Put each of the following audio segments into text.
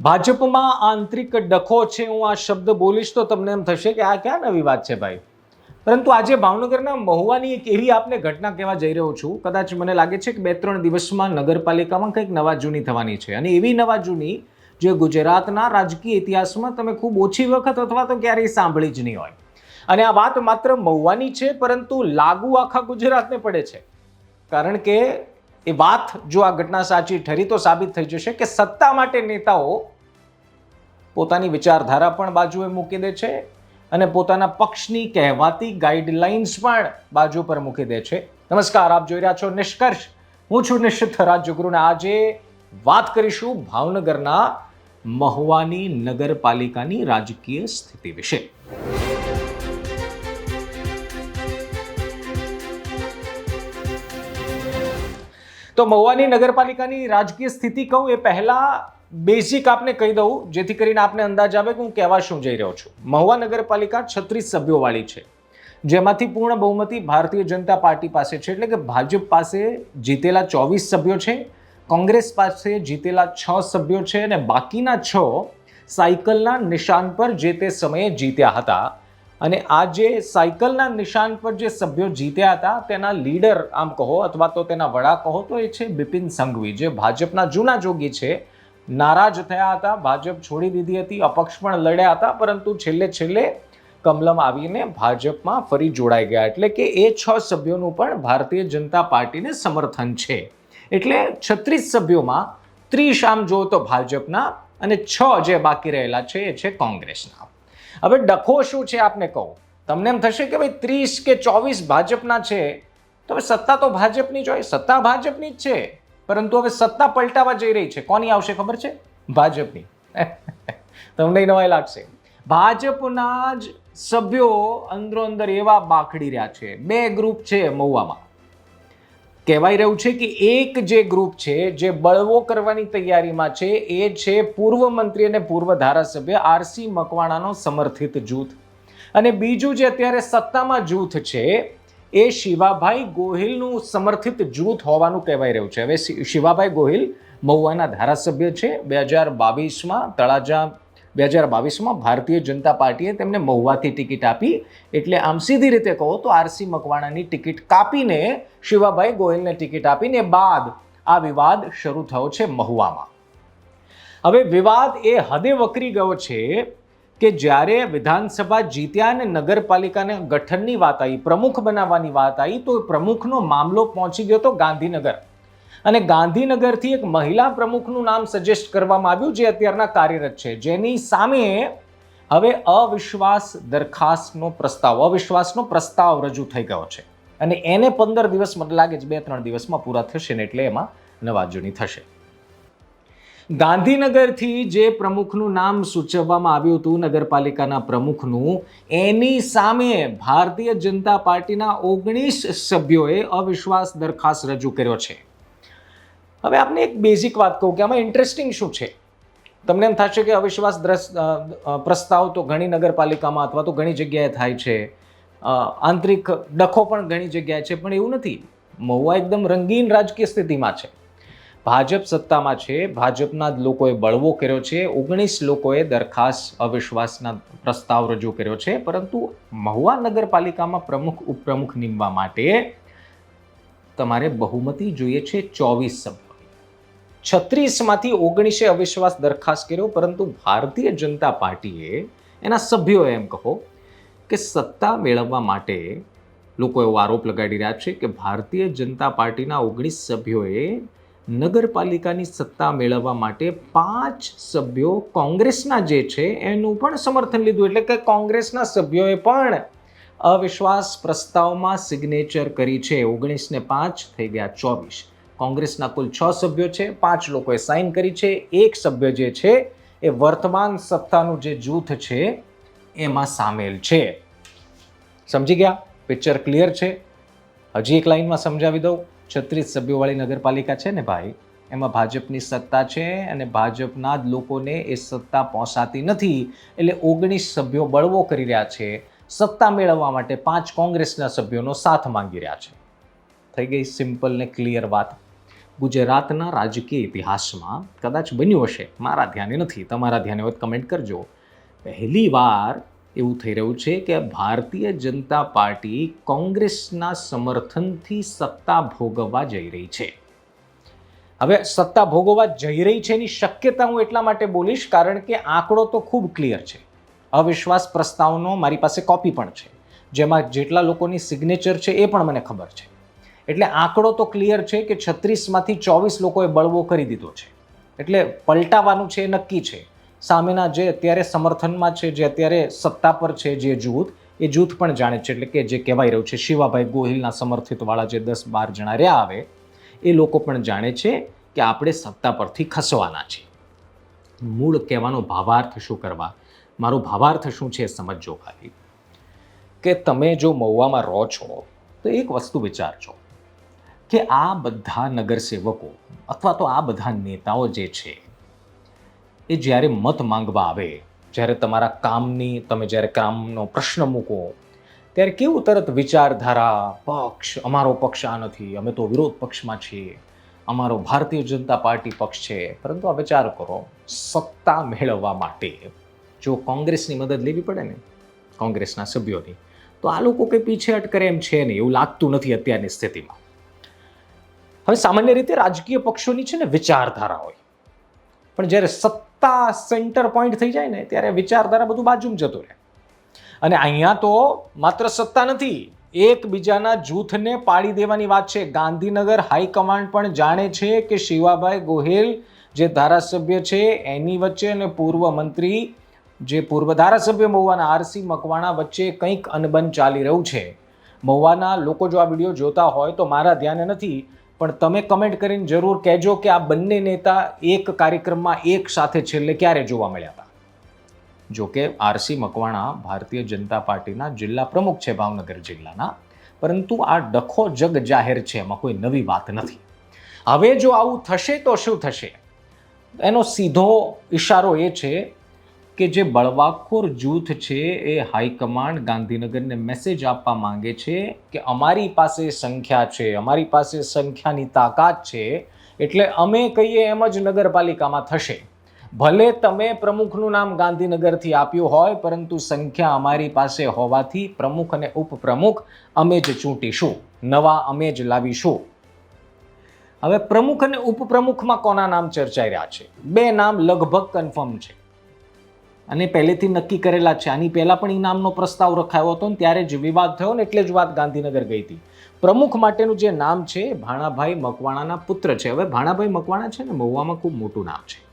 ભાજપમાં આંતરિક ડખો છે હું આ શબ્દ બોલીશ તો તમને એમ થશે કે આ ક્યાં નવી વાત છે ભાઈ? પરંતુ આજે ભાવનગરના મહુવાની એક એવી આપને ઘટના કહેવા જઈ રહ્યો છું. કદાચ મને લાગે છે કે બે ત્રણ દિવસમાં નગરપાલિકામાં કંઈક નવા જૂની થવાની છે. અને એવી નવા જૂની જે ગુજરાતના રાજકીય ઇતિહાસમાં તમે ખૂબ ઓછી વખત અથવા તો ક્યારેય સાંભળી જ નહીં હોય. અને આ વાત માત્ર મહુવાની છે, પરંતુ લાગુ આખા ગુજરાતને પડે છે. કારણ કે એ વાત જો આ ઘટના સાચી ઠરી તો સાબિત થઈ જશે કે સત્તા માટે નેતાઓ પોતાની વિચારધારા પણ બાજુએ મૂકી દે છે અને પોતાના પક્ષની કહેવાતી ગાઈડલાઇન્સ પણ બાજુ પર મૂકી દે છે. નમસ્કાર, આપ જોઈ રહ્યા છો નિષ્કર્ષ. હું છું નિશ્ચિત રાજ્યગુરુ આજે વાત કરીશું ભાવનગરના મહુવાની નગરપાલિકાની રાજકીય સ્થિતિ વિશે. તો મહુવાની નગરપાલિકાની રાજકીય સ્થિતિ કહું એ પહેલા બેઝિક આપને કહી દઉં, જેથી કરીને આપને અંદાજ આવે કે હું કહેવા શું જઈ રહ્યો છું. મહુવા નગરપાલિકા છત્રીસ સભ્યોવાળી છે. જેમાંથી પૂર્ણ બહુમતી ભારતીય જનતા પાર્ટી પાસે છે. એટલે કે ભાજપ પાસે જીતેલા ચોવીસ સભ્યો છે, કોંગ્રેસ પાસે જીતેલા છ સભ્યો છે અને બાકીના છ સાયકલના નિશાન પર જે તે સમયે જીત્યા હતા અને આ જે સાયકલના નિશાન પર જે સભ્યો જીત્યા હતા, તેના લીડર આમ કહો અથવા તો તેના વડા કહો, તો એ છે બિપિન સંઘવી, જે ભાજપના જૂના જોગી છે. નારાજ થયા હતા, ભાજપ છોડી દીધી હતી, અપક્ષ પણ લડ્યા હતા, પરંતુ છેલ્લે છેલ્લે કમલમ આવીને ભાજપમાં ફરી જોડાઈ ગયા. એટલે કે એ છ સભ્યોનું પણ ભારતીય જનતા પાર્ટીને સમર્થન છે. એટલે છત્રીસ સભ્યોમાં ત્રીસ આમ જો તો ભાજપના અને છ જે બાકી રહેલા છે, એ છે કોંગ્રેસના. હવે ડખો શું છે આપને કહું? તમને એમ થશે કે ભાઈ ત્રીસ કે ચોવીસ ભાજપના છે, તો હવે સત્તા તો ભાજપની જ હોય. સત્તા ભાજપની જ છે, પરંતુ હવે સત્તા પલટાવા જઈ રહી છે. કોની આવશે ખબર છે? ભાજપની. તમને નવાઈ લાગશે. ભાજપના જ સભ્યો અંદરો અંદર એવા બાખડી રહ્યા છે. બે ગ્રુપ છે મહુવામાં. કહેવાઈ રહ્યું છે કે એક જે ગ્રુપ છે, જે બળવો કરવાની તૈયારીમાં છે, એ છે પૂર્વ મંત્રી અને પૂર્વ ધારાસભ્ય આરસી મકવાણાનો સમર્થિત જૂથ. અને બીજું જે અત્યારે સત્તામાં જૂથ છે, એ શિવાભાઈ ગોહિલનું સમર્થિત જૂથ હોવાનું કહેવાઈ રહ્યું છે. હવે શિવાભાઈ ગોહિલ મહુવાના ધારાસભ્ય છે. બે હજાર બાવીસમાં તળાજા બે હજાર બાવીસમાં ભારતીય જનતા પાર્ટીએ તેમને મહુવાથી ટિકિટ આપી. એટલે આમ સીધી રીતે કહો તો આરસી મકવાણાની ટિકિટ કાપીને શિવાભાઈ ગોયલને ટિકિટ આપીને બાદ આ વિવાદ શરૂ થયો છે મહુવામાં. હવે વિવાદ એ હદે વકરી ગયો છે કે જ્યારે વિધાનસભા જીત્યા અને નગરપાલિકાને ગઠનની વાત આવી પ્રમુખ બનાવવાની વાત આવી તો પ્રમુખનો મામલો પહોંચી ગયો તો ગાંધીનગર. અને ગાંધીનગરથી એક મહિલા પ્રમુખનું નામ સજેસ્ટ કરવામાં આવ્યું જે અત્યારના કાર્યરત છે. જેની સામે હવે અવિશ્વાસ દરખાસ્તનો પ્રસ્તાવ, અવિશ્વાસનો પ્રસ્તાવ રજૂ થઈ ગયો છે. અને એને પંદર દિવસ મને લાગે છે, બે ત્રણ દિવસમાં પૂરા થશે ને એટલે એમાં નવાજૂની થશે. ગાંધીનગરથી જે પ્રમુખનું નામ સૂચવવામાં આવ્યું હતું, નગરપાલિકાના પ્રમુખનું, એની સામે ભારતીય જનતા પાર્ટીના ઓગણીસ સભ્યોએ અવિશ્વાસ દરખાસ્ત રજૂ કર્યો છે. હવે આપને એક બેઝિક વાત કહું કે આમાં ઇન્ટરેસ્ટિંગ શું છે? તમને એમ થશે કે અવિશ્વાસ દ્રસ- પ્રસ્તાવ તો ઘણી નગરપાલિકામાં અથવા તો ઘણી જગ્યાએ થાય છે. આંતરિક ડખો પણ ઘણી જગ્યાએ છે, પણ એવું નથી. મહુવા એકદમ રંગીન રાજકીય સ્થિતિમાં છે. ભાજપ સત્તામાં છે, ભાજપના જ લોકોએ બળવો કર્યો છે, ઓગણીસ લોકોએ દરખાસ્ત અવિશ્વાસના પ્રસ્તાવ રજૂ કર્યો છે, પરંતુ મહુવા નગરપાલિકામાં પ્રમુખ, ઉપપ્રમુખ નીમવા માટે તમારે બહુમતી જોઈએ છે ચોવીસ સભ્યો. છત્રીસમાંથી ઓગણીસે અવિશ્વાસ દરખાસ્ત કર્યો, પરંતુ ભારતીય જનતા પાર્ટીએ એના સભ્યો એમ કહો કે સત્તા મેળવવા માટે લોકો એવો આરોપ લગાડી રહ્યા છે કે ભારતીય જનતા પાર્ટીના ઓગણીસ સભ્યોએ નગરપાલિકાની સત્તા મેળવવા માટે પાંચ સભ્યો કોંગ્રેસના જે છે એનું પણ સમર્થન લીધું. એટલે કે કોંગ્રેસના સભ્યોએ પણ અવિશ્વાસ પ્રસ્તાવમાં સિગ્નેચર કરી છે. ઓગણીસને પાંચ થઈ ગયા ચોવીસ. કોંગ્રેસના કુલ છ સભ્યો છે, પાંચ લોકોએ સાઇન કરી છે, એક સભ્ય જે છે એ વર્તમાન સત્તાનું જે જૂથ છે એમાં સામેલ છે. સમજી ગયા? પિક્ચર ક્લિયર છે? હજી એક લાઈનમાં સમજાવી દઉં. છત્રીસ સભ્યોવાળી નગરપાલિકા છે ને ભાઈ? એમાં ભાજપની સત્તા છે અને ભાજપના જ લોકોને એ સત્તા પહોંચાતી નથી. એટલે ઓગણીસ સભ્યો બળવો કરી રહ્યા છે. સત્તા મેળવવા માટે પાંચ કોંગ્રેસના સભ્યોનો સાથ માંગી રહ્યા છે. થઈ ગઈ સિમ્પલ ને ક્લિયર વાત. ગુજરાતના રાજકીય ઇતિહાસમાં કદાચ બન્યું હશે. મારા ધ્યાને નથી, તમારા ધ્યાને હોય કમેન્ટ કરજો. પહેલી વાર એવું થઈ રહ્યું છે કે ભારતીય જનતા પાર્ટી કોંગ્રેસના સમર્થનથી સત્તા ભોગવવા જઈ રહી છે. હવે સત્તા ભોગવવા જઈ રહી છે એની શક્યતા હું એટલા માટે બોલીશ કારણ કે આંકડો તો ખૂબ ક્લિયર છે. અવિશ્વાસ પ્રસ્તાવનો મારી પાસે કોપી પણ છે. જેમાં જેટલા લોકોની સિગ્નેચર છે એ પણ મને ખબર છે. એટલે આંકડો તો ક્લિયર છે કે છત્રીસમાંથી ચોવીસ લોકોએ બળવો કરી દીધો છે. એટલે પલટાવાનું છે એ નક્કી છે. સામેના જે અત્યારે સમર્થનમાં છે, જે અત્યારે સત્તા પર છે જે જૂથ, એ જૂથ પણ જાણે છે. એટલે કે જે કહેવાય રહ્યું છે, શિવાભાઈ ગોહિલના સમર્થિતવાળા જે દસ બાર જણા રહ્યા આવે, એ લોકો પણ જાણે છે કે આપણે સત્તા પરથી ખસવાના છે મૂળ કહેવાનો ભાવાર્થ શું કરવા? મારો ભાવાર્થ શું છે એ સમજજો ખાલી. કે તમે જો મહુવામાં રહો છો, તો એક વસ્તુ વિચારજો. કે આ બધા નગરસેવકો અથવા તો આ બધા નેતાઓ જે છે, એ જ્યારે મત માંગવા આવે, જ્યારે તમારા કામની, તમે જ્યારે કામનો પ્રશ્ન મૂકો, ત્યારે કેવું તરત વિચારધારા, પક્ષ, અમારો પક્ષ આ નથી, અમે તો વિરોધ પક્ષમાં છીએ, અમારો ભારતીય જનતા પાર્ટી પક્ષ છે. પરંતુ આ વિચાર કરો, સત્તા મેળવવા માટે જો કોંગ્રેસની મદદ લેવી પડે ને, કોંગ્રેસના સભ્યોની, તો આ લોકો કંઈ પીછેહટ કરે એમ છે નહીં, એવું લાગતું નથી અત્યારની સ્થિતિમાં. હવે સામાન્ય રીતે રાજકીય પક્ષોની છે ને વિચારધારા હોય પણ જ્યારે સત્તા સેન્ટર પોઈન્ટ થઈ જાય ને, ત્યારે વિચારધારા બધું બાજુમાં જતું રહે. અને અહીંયા તો માત્ર સત્તા નથી, એકબીજાના જૂથને પાડી દેવાની વાત છે. ગાંધીનગર હાઈકમાન્ડ પણ જાણે છે કે શિવાભાઈ ગોહેલ જે ધારાસભ્ય છે, એની વચ્ચે અને પૂર્વ મંત્રી જે પૂર્વ ધારાસભ્ય મહુવાના આરસી મકવાણા વચ્ચે કંઈક અનબન ચાલી રહ્યું છે. મહુવાના લોકો જો આ વીડિયો જોતા હોય તો મારા ધ્યાને નથી પણ તમે કમેન્ટ કરીને જરૂર કહેજો કે આ બંને નેતા એક કાર્યક્રમમાં એક સાથે છેલ્લે ક્યારે જોવા મળ્યા હતા? જો કે આરસી મકવાણા ભારતીય જનતા પાર્ટીના જિલ્લા પ્રમુખ છે ભાવનગર જિલ્લાના. પરંતુ આ ડખો જગ જાહેર છે, એમાં કોઈ નવી વાત નથી. હવે જો આવું થશે તો શું થશે? એનો સીધો ઈશારો એ છે કે જે બળવાખોર જૂથ છે એ હાઈકમાન્ડ ગાંધીનગરને મેસેજ આપવા માંગે છે કે અમારી પાસે સંખ્યા છે, અમારી પાસે સંખ્યાની તાકાત છે, એટલે અમે કહીએ એમ જ નગરપાલિકામાં થશે. ભલે તમે પ્રમુખનું નામ ગાંધીનગરથી આપ્યું હોય, પરંતુ સંખ્યા અમારી પાસે હોવાથી પ્રમુખ અને ઉપપ્રમુખ અમે જ ચૂંટીશું, નવા અમે જ લાવીશું. હવે પ્રમુખ અને ઉપપ્રમુખમાં કોના નામ ચર્ચાઈ રહ્યા છે? બે નામ લગભગ કન્ફર્મ છે. અને પહેલેથી નક્કી કરેલા છે. આની પહેલાં પણ ઇનામનો પ્રસ્તાવ રખાયો હતો ને ત્યારે જ વિવાદ થયો ને એટલે જ વાત ગાંધીનગર ગઈ હતી. પ્રમુખ માટેનું જે નામ છે, ભાણાભાઈ મકવાણાના પુત્ર છે. હવે ભાણાભાઈ મકવાણા છે ને મહુવામાં ખૂબ મોટું નામ છે.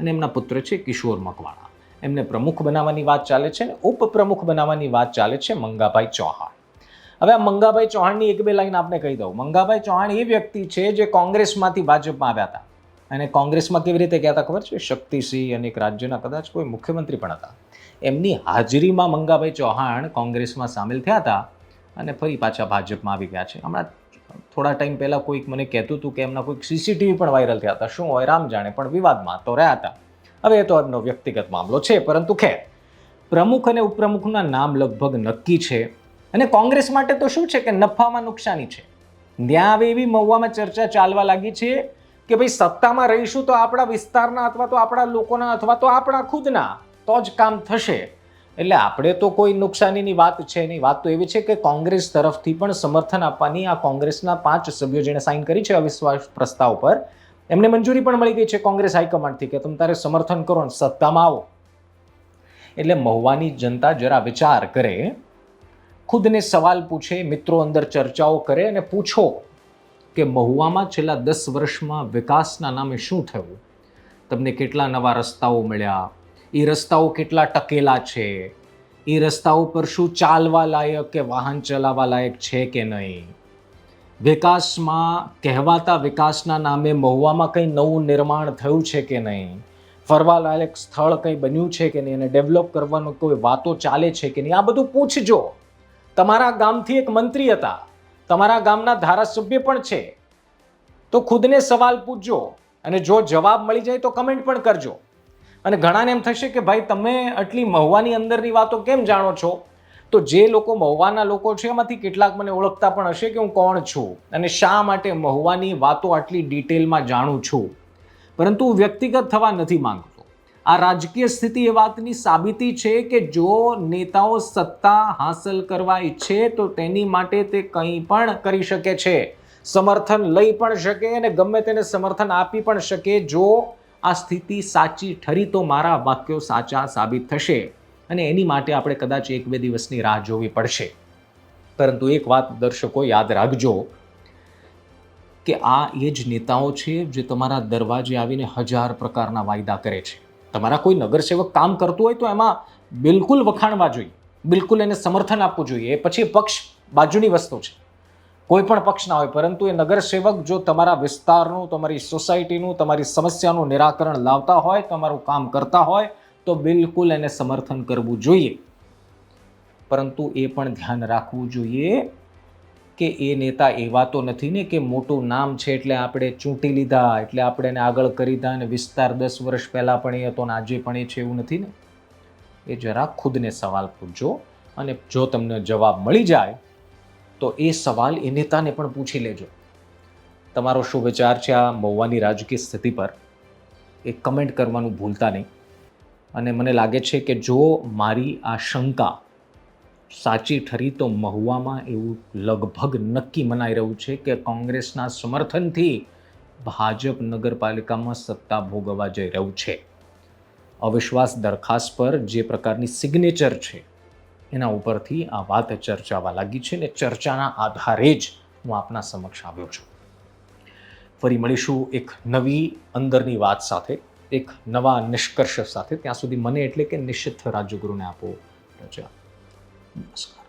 અને એમના પુત્ર છે કિશોર મકવાણા. એમને પ્રમુખ બનાવવાની વાત ચાલે છે ને ઉપપ્રમુખ બનાવવાની વાત ચાલે છે મંગાભાઈ ચૌહાણ. હવે આ મંગાભાઈ ચૌહાણની એક બે લાઈન આપને કહી દઉં. મંગાભાઈ ચૌહાણ એ વ્યક્તિ છે જે કોંગ્રેસમાંથી ભાજપમાં આવ્યા હતા. અને કોંગ્રેસમાં કેવી રીતે કહેતા ખબર છે? શક્તિસિંહ અને એક રાજ્યના કદાચ કોઈ મુખ્યમંત્રી પણ હતા. એમની હાજરીમાં મંગાભાઈ ચૌહાણ કોંગ્રેસમાં સામેલ થયા હતા અને ફરી પાછા ભાજપમાં આવી ગયા છે. હમણાં થોડા ટાઈમ પહેલાં કોઈક મને કહેતું હતું કે એમના કોઈક સીસીટીવી પણ વાયરલ થયા હતા. શું હોય રામ જાણે, પણ વિવાદમાં તો રહ્યા હતા. હવે એ તો એમનો વ્યક્તિગત મામલો છે, પરંતુ ખેર. પ્રમુખ અને ઉપપ્રમુખના નામ લગભગ નક્કી છે. અને કોંગ્રેસ માટે તો શું છે કે નફામાં નુકસાની છે. ત્યાં હવે એવી મહુવામાં ચર્ચા ચાલવા લાગી છે કે ભાઈ સત્તામાં રહીશું તો આપણા વિસ્તારના અથવા તો આપણા લોકોના અથવા તો આપણા ખુદના, તો જ કામ થશે. એટલે આપણે તો કોઈ નુકસાનીની વાત છે નહીં. વાત તો એવી છે કે કોંગ્રેસ તરફથી પણ સમર્થન આપવાની આ કોંગ્રેસના પાંચ સભ્યો જેણે સાઇન કરી છે અવિશ્વાસ પ્રસ્તાવ પર, એમને મંજૂરી પણ મળી ગઈ છે કોંગ્રેસ હાઈકમાન્ડથી કે તમે તારે સમર્થન કરો ને સત્તામાં આવો. એટલે મહુવાની જનતા જરા વિચાર કરે, ખુદને સવાલ પૂછે, મિત્રો અંદર ચર્ચાઓ કરે અને પૂછો કે મહુવામાં છેલ્લા દસ વર્ષમાં વિકાસના નામે શું થયું? તમને કેટલા નવા રસ્તાઓ મળ્યા? એ રસ્તાઓ કેટલા ટકેલા છે? એ રસ્તાઓ પર શું ચાલવા લાયક કે વાહન ચલાવવા લાયક છે કે નહીં? વિકાસમાં, કહેવાતા વિકાસના નામે મહુવામાં કંઈ નવું નિર્માણ થયું છે કે નહીં? ફરવા લાયક સ્થળ કંઈ બન્યું છે કે નહીં? અને ડેવલપ કરવાનું કોઈ વાતો ચાલે છે કે નહીં? આ બધું પૂછજો. તમારા ગામથી એક મંત્રી હતા. તમારા ગામના ધારાસભ્ય પણ છે, તો ખુદને સવાલ પૂછજો અને જો જવાબ મળી જાય તો કમેન્ટ પણ કરજો. અને ઘણાને એમ થશે કે ભાઈ તમે આટલી મહુવાની અંદરની વાતો કેમ જાણો છો? તો જે લોકો મહુવાના લોકો છે, એમાંથી કેટલાક મને ઓળખતા પણ હશે કે હું કોણ છું અને શા માટે મહુવાની વાતો આટલી ડિટેલમાં જાણું છું. પરંતુ હું વ્યક્તિગત થવા નથી માંગતો. આ રાજકીય સ્થિતિ એ વાતની સાબિતી છે કે જો નેતાઓ સત્તા હાંસલ કરવા ઈચ્છે તો તેની માટે તે કંઈ પણ કરી શકે છે. સમર્થન લઈ પણ શકે અને ગમે તેને સમર્થન આપી પણ શકે. જો આ સ્થિતિ સાચી ઠરી તો મારા વાક્યો સાચા સાબિત થશે અને એની માટે આપણે કદાચ એક બે દિવસની રાહ જોવી પડશે. પરંતુ એક વાત દર્શકો યાદ રાખજો કે આ એ જ નેતાઓ છે જે તમારા દરવાજે આવીને હજાર પ્રકારના વાયદા કરે છે. તમારા કોઈ નગરસેવક કામ કરતું હોય તો એમાં બિલકુલ વખાણવા જોઈએ. બિલકુલ એને સમર્થન આપવું જોઈએ. પછી પક્ષ બાજુની વસ્તુ છે. કોઈ પણ પક્ષ ના હોય, પરંતુ એ નગરસેવક જો તમારા વિસ્તારનું, તમારી સોસાયટીનું, તમારી સમસ્યાનું નિરાકરણ લાવતા હોય, તમારું કામ કરતા હોય, તો બિલકુલ એને સમર્થન કરવું જોઈએ. પરંતુ એ પણ ધ્યાન રાખવું જોઈએ કે એ નેતા એવા તો નથી ને કે મોટું નામ છે એટલે આપણે ચૂંટી લીધા, એટલે આપણે એને આગળ કરી દીધા અને વિસ્તાર દસ વર્ષ પહેલાં પણ એ હતો ને આજે પણ એ છે એવું નથી ને? એ જરા ખુદને સવાલ પૂછજો અને જો તમને જવાબ મળી જાય, તો એ સવાલ એ નેતાને પણ પૂછી લેજો. તમારો શું વિચાર છે આ મહુવાની રાજકીય સ્થિતિ પર? એ કમેન્ટ કરવાનું ભૂલતા નહીં. અને મને લાગે છે કે જો મારી આ શંકા સાચી ઠરી તો મહુવામાં એવું લગભગ નક્કી મનાઈ રહ્યું છે કે કોંગ્રેસના સમર્થનથી ભાજપ નગરપાલિકામાં સત્તા ભોગવવા જઈ રહ્યું છે. અવિશ્વાસ દરખાસ્ત પર જે પ્રકારની સિગ્નેચર છે, એના ઉપરથી આ વાત ચર્ચાવા લાગી છે ને ચર્ચાના આધારે જ હું આપના સમક્ષ આવ્યો છું. ફરી મળીશું એક નવી અંદરની વાત સાથે, એક નવા નિષ્કર્ષ સાથે. ત્યાં સુધી મને એટલે કે નિશ્ચિત રાજ્યગુરુને આપો રજા. નમસ્કાર